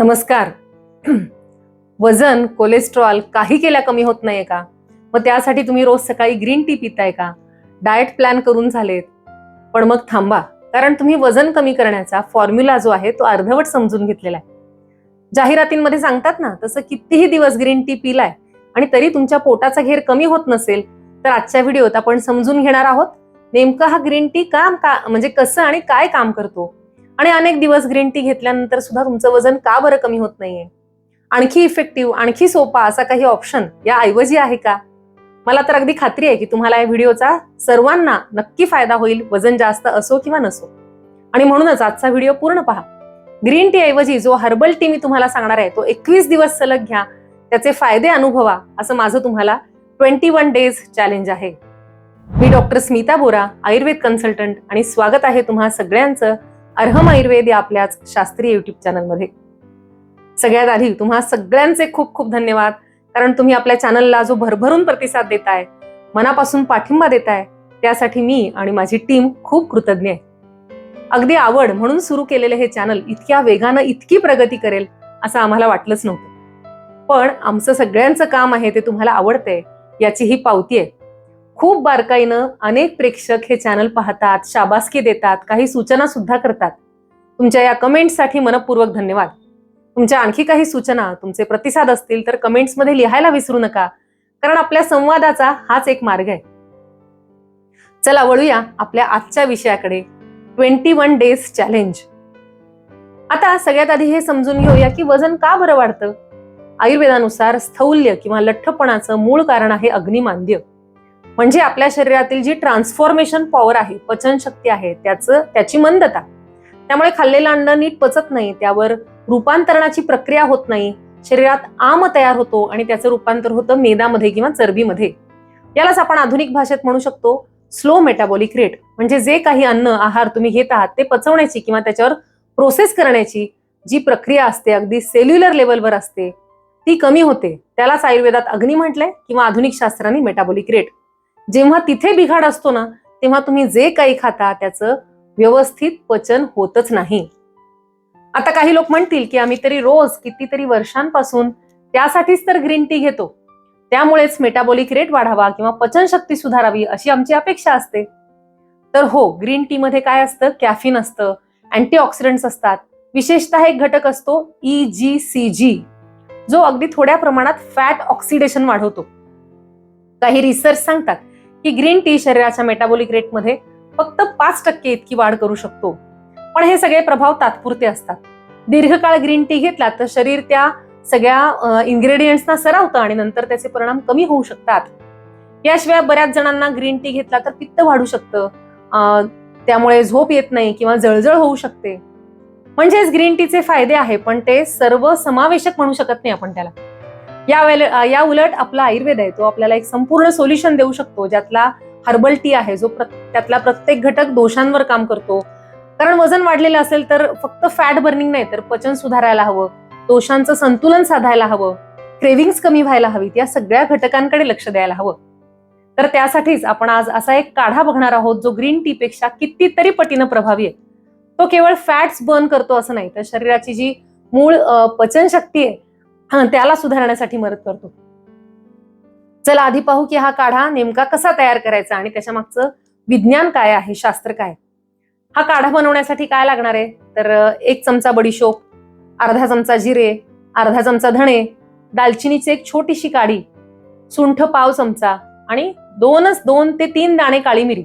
नमस्कार. वजन कोलेस्ट्रॉल काही केल्या कमी होत नाहीये का? मग त्यासाठी तुम्ही रोज सकाळी ग्रीन टी पिताय का? डाएट प्लॅन करून झालेत. पण मग थांबा. कारण तुम्ही वजन कमी करण्याचा फॉर्म्युला जो आहे तो अर्धवट समजून घेतलेला आहे. जाहिरातींमध्ये सांगतात ना तसं कितीही दिवस ग्रीन टी पिलाय आणि तरी तुमच्या पोटाचा घेर कमी होत नसेल तर आजच्या व्हिडिओत आपण समजून घेणार आहोत नेमकं हा ग्रीन टी काम का म्हणजे कसं आणि काय काम करतो? आणि अनेक दिवस ग्रीन टी घेतल्यानंतर सुद्धा तुमचं वजन का बरं कमी होत नाहीये? आणखी इफेक्टिव्ह आणखी सोपा असा काही ऑप्शन या ऐवजी आहे का? मला तर अगदी खात्री आहे की तुम्हाला या व्हिडिओचा सर्वांना नक्की फायदा होईल वजन जास्त असो किंवा नसो. आणि म्हणूनच आजचा व्हिडिओ पूर्ण पहा. ग्रीन टी ऐवजी जो हर्बल टी मी तुम्हाला सांगणार आहे तो एकवीस दिवस सलग घ्या. त्याचे फायदे अनुभवा असं माझं तुम्हाला ट्वेंटी वन डेज चॅलेंज आहे. मी डॉक्टर स्मिता बोरा आयुर्वेद कन्सल्टंट आणि स्वागत आहे तुम्हा सगळ्यांचं. अर्हम आयुर्वेद या आपल्याच शास्त्रीय युट्यूब चॅनलमध्ये सगळ्यात आधी तुम्हा सगळ्यांचे खूप खूप धन्यवाद. कारण तुम्ही आपल्या चॅनलला जो भरभरून प्रतिसाद देताय मनापासून पाठिंबा देताय त्यासाठी मी आणि माझी टीम खूप कृतज्ञ आहे. अगदी आवड म्हणून सुरू केलेले हे चॅनल इतक्या वेगानं इतकी प्रगती करेल असं आम्हाला वाटलंच नव्हतं. पण आमचं सगळ्यांचं काम आहे ते तुम्हाला आवडतंय याची ही पावती आहे. खूप बारकाईनं अनेक प्रेक्षक हे चॅनल पाहतात शाबासकी देतात काही सूचना सुद्धा करतात. तुमच्या या कमेंट्ससाठी मनपूर्वक धन्यवाद. तुमच्या आणखी काही सूचना तुमचे प्रतिसाद असतील तर कमेंट्समध्ये लिहायला विसरू नका कारण आपल्या संवादाचा हाच एक मार्ग आहे. चला वळूया आपल्या आजच्या विषयाकडे. ट्वेंटी वन डेज चॅलेंज आता सगळ्यात आधी हे समजून घेऊया की वजन का बरं वाढतं? आयुर्वेदानुसार स्थौल्य किंवा लठ्ठपणाचं मूळ कारण आहे अग्निमांद्य. म्हणजे आपल्या शरीरातील जी ट्रान्सफॉर्मेशन पॉवर आहे पचनशक्ती आहे त्याचं त्याची मंदता. त्यामुळे खाल्लेलं अन्न नीट पचत नाही त्यावर रूपांतरणाची प्रक्रिया होत नाही शरीरात आम तयार होतो आणि त्याचं रूपांतर होतं मेदामध्ये किंवा चरबीमध्ये. यालाच आपण आधुनिक भाषेत म्हणू शकतो स्लो मेटाबॉलिक रेट म्हणजे जे काही अन्न आहार तुम्ही घेत आहात ते पचवण्याची किंवा त्याच्यावर प्रोसेस करण्याची जी प्रक्रिया असते अगदी सेल्युलर लेवलवर असते ती कमी होते. त्यालाच आयुर्वेदात अग्नी म्हटलंय किंवा आधुनिक शास्त्रांनी मेटाबॉलिक रेट जेव्हा तिथे बिघाड असतो ना तेव्हा तुम्ही जे काही खाता त्याचं व्यवस्थित पचन होतच नाही. आता काही लोक म्हणतील की आम्ही तरी रोज कितीतरी वर्षांपासून त्यासाठीच तर ग्रीन टी घेतो. त्यामुळेच मेटाबॉलिक रेट वाढावा किंवा पचनशक्ती सुधारावी अशी आमची अपेक्षा असते. तर हो ग्रीन टी मध्ये काय असतं? कॅफिन असतं अँटीऑक्सिडंट्स असतात. विशेषतः एक घटक असतो ई जी सी जी जो अगदी थोड्या प्रमाणात फॅट ऑक्सिडेशन वाढवतो. काही रिसर्च सांगतात की ग्रीन टी शरीराच्या मेटाबॉलिक रेटमध्ये फक्त पाच टक्के इतकी वाढ करू शकतो. पण हे सगळे प्रभाव तात्पुरते असतात. दीर्घकाळ ग्रीन टी घेतला तर शरीर त्या सगळ्या इन्ग्रेडियंट्सना सरावतं आणि नंतर त्याचे परिणाम कमी होऊ शकतात. याशिवाय बऱ्याच जणांना ग्रीन टी घेतला तर पित्त वाढू शकतं. त्यामुळे झोप येत नाही किंवा जळजळ होऊ शकते. म्हणजेच ग्रीन टीचे फायदे आहे पण ते सर्व समावेशक म्हणू शकत नाही आपण त्याला. या वेळे या उलट आपला आयुर्वेद आहे तो आपल्याला एक संपूर्ण सोल्युशन देऊ शकतो ज्यातला हर्बल टी आहे जो प्र- त्यातला प्रत्येक घटक दोषांवर काम करतो. कारण वजन वाढलेलं असेल तर फक्त फॅट बर्निंग नाही तर पचन सुधारायला हवं दोषांचं संतुलन साधायला हवं क्रेविंग्स कमी व्हायला हवीत या सगळ्या घटकांकडे लक्ष द्यायला हवं. तर त्यासाठीच आपण आज असा एक काढा बघणार आहोत जो ग्रीन टी पेक्षा कितीतरी पटीनं प्रभावी आहे. तो केवळ फॅट्स बर्न करतो असं नाही तर शरीराची जी मूळ पचनशक्ती आहे हा, त्याला सुधारण्यासाठी मदत करतो. चला आधी पाहू की हा काढा नेमका कसा तयार करायचा आणि त्याच्या मागचं विज्ञान काय आहे शास्त्र काय? हा काढा बनवण्यासाठी काय लागणार आहे? तर एक चमचा बडीशोप अर्धा चमचा जिरे अर्धा चमचा धणे दालचिनीची एक छोटीशी काडी सुंठ पाव चमचा आणि दोनच दोन ते तीन दाणे काळी मिरी.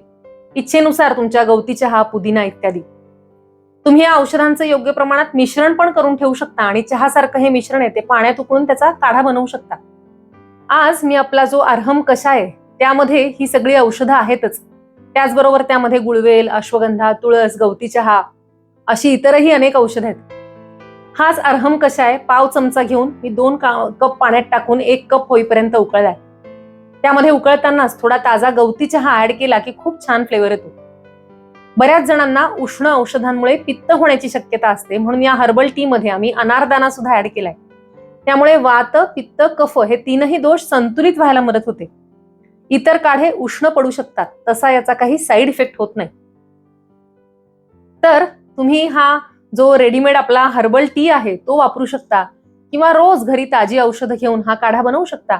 इच्छेनुसार तुमच्या गवती चहा पुदिना इत्यादी. तुम्ही या औषधांचं योग्य प्रमाणात मिश्रण पण करून ठेवू शकता आणि चहासारखं हे मिश्रण येते पाण्यात उकळून त्याचा काढा बनवू शकता. आज मी आपला जो अर्हम कशा आहे त्यामध्ये ही सगळी औषधं आहेतच. त्याचबरोबर त्यामध्ये गुळवेल अश्वगंधा तुळस गवती चहा अशी इतरही अनेक औषधं आहेत. हाच अर्हम आहे पाव चमचा घेऊन मी दोन का- कप पाण्यात टाकून एक कप होईपर्यंत उकळलाय. त्यामध्ये उकळतानाच थोडा ताजा गवती चहा ऍड केला की खूप छान फ्लेवर येतो. बऱ्याच जणांना उष्ण औषधांमुळे पित्त होण्याची शक्यता असते. म्हणून या हर्बल टी मध्ये आम्ही अनारदाना सुद्धा ऍड केलाय. त्यामुळे वात पित्त कफ हे तीनही दोष संतुलित व्हायला मदत होते. इतर काढे उष्ण पडू शकतात. तसा याचा काही साईड इफेक्ट होत नाही. तर तुम्ही हा जो रेडीमेड आपला हर्बल टी आहे तो वापरू शकता किंवा रोज घरी ताजी औषधं घेऊन हा काढा बनवू शकता.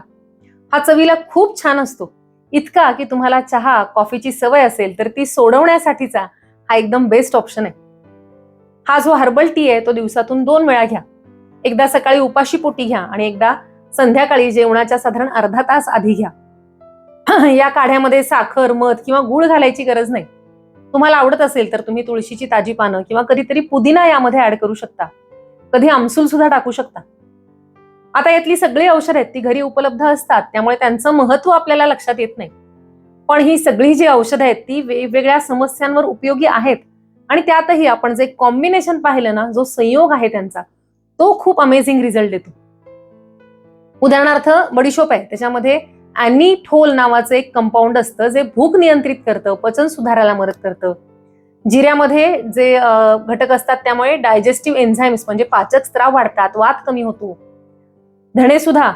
हा चवीला खूप छान असतो. इतका की तुम्हाला चहा कॉफीची सवय असेल तर ती सोडवण्यासाठीचा हा एकदम बेस्ट ऑप्शन आहे. हा जो हर्बल टी आहे तो दिवसातून दोन वेळा घ्या. एकदा सकाळी उपाशी पोटी घ्या आणि एकदा संध्याकाळी जेवणाच्या साधारण अर्धा तास आधी घ्या. या काढ्यामध्ये साखर मध किंवा गुळ घालायची गरज नाही. तुम्हाला आवडत असेल तर तुम्ही तुळशीची ताजी पानं किंवा कधीतरी पुदिना यामध्ये ऍड करू शकता. कधी आमसूल सुद्धा टाकू शकता. आता यातली सगळी औषधं आहेत ती घरी उपलब्ध असतात त्यामुळे त्यांचं महत्त्व आपल्याला लक्षात येत नाही. पण ही सगळी जी औषधं आहेत ती वेगवेगळ्या समस्यांवर उपयोगी आहेत. आणि त्यातही आपण जे कॉम्बिनेशन पाहिलं ना जो संयोग आहे त्यांचा तो खूप अमेझिंग रिझल्ट देतो. उदाहरणार्थ बडीशोप आहे त्याच्यामध्ये अॅनिठोल नावाचं एक कंपाऊंड असतं जे भूक नियंत्रित करतं पचन सुधारायला मदत करतं. जिऱ्यामध्ये जे घटक असतात त्यामुळे डायजेस्टिव्ह एन्झाईम्स म्हणजे पाचक स्त्राव वाढतात वात कमी होतो. धणे सुद्धा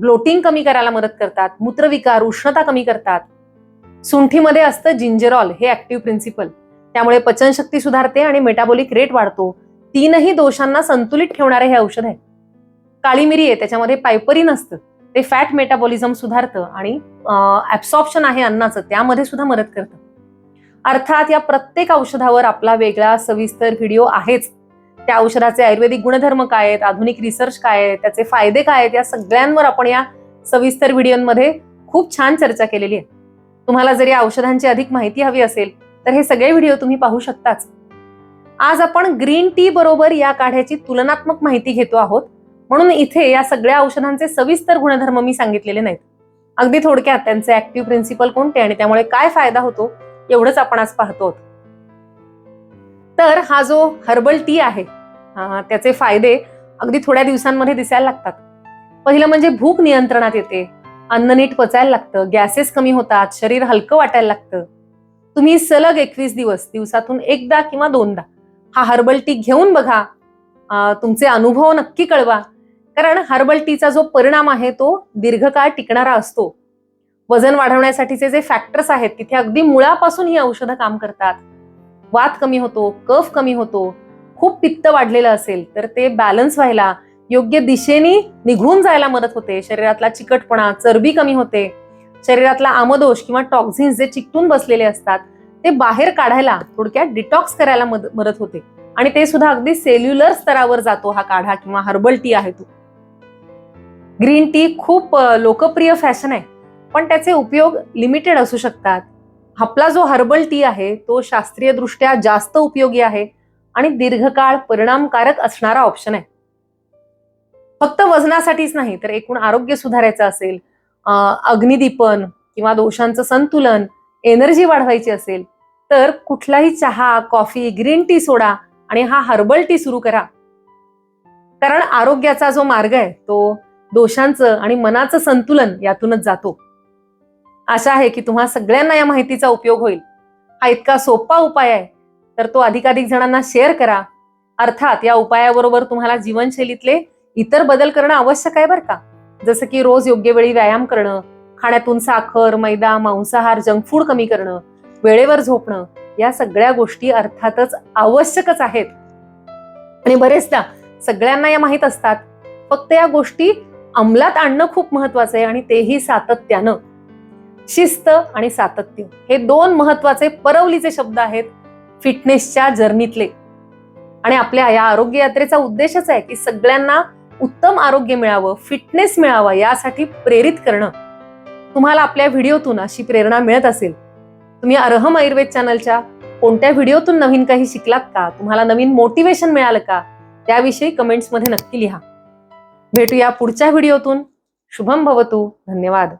ब्लोटिंग कमी करायला मदत करतात मूत्रविकार उष्णता कमी करतात. सुंठीमध्ये असतं जिंजरॉल हे ऍक्टिव्ह प्रिन्सिपल त्यामुळे पचनशक्ती सुधारते आणि मेटाबॉलिक रेट वाढतो. तीनही दोषांना संतुलित ठेवणारे हे औषध आहे काळी मिरी आहे त्याच्यामध्ये पायपरीन असतं ते फॅट मेटाबॉलिझम सुधारतं आणि ऍब्सॉर्प्शन आहे अन्नाचं त्यामध्ये सुद्धा मदत करतं. अर्थात या प्रत्येक औषधावर आपला वेगळा सविस्तर व्हिडिओ आहेच. त्या औषधाचे आयुर्वेदिक गुणधर्म काय आहेत आधुनिक रिसर्च काय आहे त्याचे फायदे काय आहेत या सगळ्यांवर आपण या सविस्तर व्हिडिओमध्ये खूप छान चर्चा केलेली आहे. तुम्हाला जर या औषधांची अधिक माहिती हवी असेल तर हे सगळे व्हिडिओ तुम्ही पाहू शकताच. आज आपण ग्रीन टी बरोबर या काढ्याची तुलनात्मक माहिती घेतो आहोत. म्हणून इथे या सगळ्या औषधांचे सविस्तर गुणधर्म मी सांगितलेले नाहीत. अगदी थोडक्यात त्यांचे ऍक्टिव्ह प्रिन्सिपल कोणते आणि त्यामुळे काय फायदा होतो एवढंच आपण आज पाहतो तर हा जो हर्बल टी आहे त्याचे फायदे अगदी थोड्या दिवसांमध्ये दिसायला लागतात. पहिलं म्हणजे भूक नियंत्रणात येते अन्न नीट पचायला लागतं गॅसेस कमी होतात शरीर हलकं वाटायला लागतं. तुम्ही सलग एकवीस दिवस दिवसातून एकदा किंवा दोनदा हा हर्बल टी घेऊन बघा. तुमचे अनुभव नक्की कळवा. कारण हर्बल टीचा जो परिणाम आहे तो दीर्घकाळ टिकणारा असतो. वजन वाढवण्यासाठीचे जे फॅक्टर्स आहेत तिथे अगदी मुळापासून ही औषधं काम करतात. वात कमी होतो कफ कमी होतो खूप पित्त वाढलेलं असेल तर ते बॅलन्स व्हायला योग्य दिशेने निघून जायला मदत होते. शरीरातला चिकटपणा चरबी कमी होते. शरीरातला आमदोष किंवा टॉक्झिन्स जे चिकटून बसलेले असतात ते बाहेर काढायला थोडक्यात डिटॉक्स करायला मदत होते. आणि ते सुद्धा अगदी सेल्युलर स्तरावर जातो हा काढा किंवा हर्बल टी आहे तो. ग्रीन टी खूप लोकप्रिय फॅशन आहे. पण त्याचे उपयोग लिमिटेड असू शकतात. आपला जो हर्बल टी आहे तो शास्त्रीयदृष्ट्या जास्त उपयोगी आहे आणि दीर्घकाळ परिणामकारक असणारा ऑप्शन आहे. फक्त वजनासाठीच नाही तर एकूण आरोग्य सुधारायचं असेल अग्निदीपन किंवा दोषांचं संतुलन एनर्जी वाढवायची असेल तर कुठलाही चहा कॉफी ग्रीन टी सोडा आणि हा हर्बल टी सुरू करा. कारण आरोग्याचा जो मार्ग आहे तो दोषांचं आणि मनाचं संतुलन यातूनच जातो. आशा आहे की तुम्हा सगळ्यांना या माहितीचा उपयोग होईल. हा इतका सोपा उपाय आहे. तर तो अधिकाधिक जणांना शेअर करा. अर्थात या उपायाबरोबर तुम्हाला जीवनशैलीतले इतर बदल करणं आवश्यक आहे बरं का? जसं की रोज योग्य वेळी व्यायाम करणं खाण्यातून साखर मैदा मांसाहार जंक फूड कमी करणं वेळेवर झोपणं या सगळ्या गोष्टी अर्थातच आवश्यकच आहेत. आणि बरेचदा सगळ्यांना या माहीत असतात. फक्त या गोष्टी अंमलात आणणं खूप महत्वाचं आहे आणि तेही सातत्यानं. शिस्त आणि सातत्य. हे दोन महत्त्वाचे परवलीचे शब्द आहेत फिटनेसच्या जर्नीतले. आणि आपल्या या आरोग्य यात्रेचा उद्देशच आहे की सगळ्यांना उत्तम आरोग्य मिळावं फिटनेस मिळावा यासाठी प्रेरित करणं. तुम्हाला आपल्या व्हिडिओतून अशी प्रेरणा मिळत असेल. तुम्ही अर्हम आयुर्वेद चॅनलच्या कोणत्या व्हिडिओतून नवीन काही शिकलात का? तुम्हाला नवीन मोटिवेशन मिळालं का? त्याविषयी कमेंट्समध्ये नक्की लिहा. भेटूया पुढच्या व्हिडिओतून. शुभम भवतू. धन्यवाद.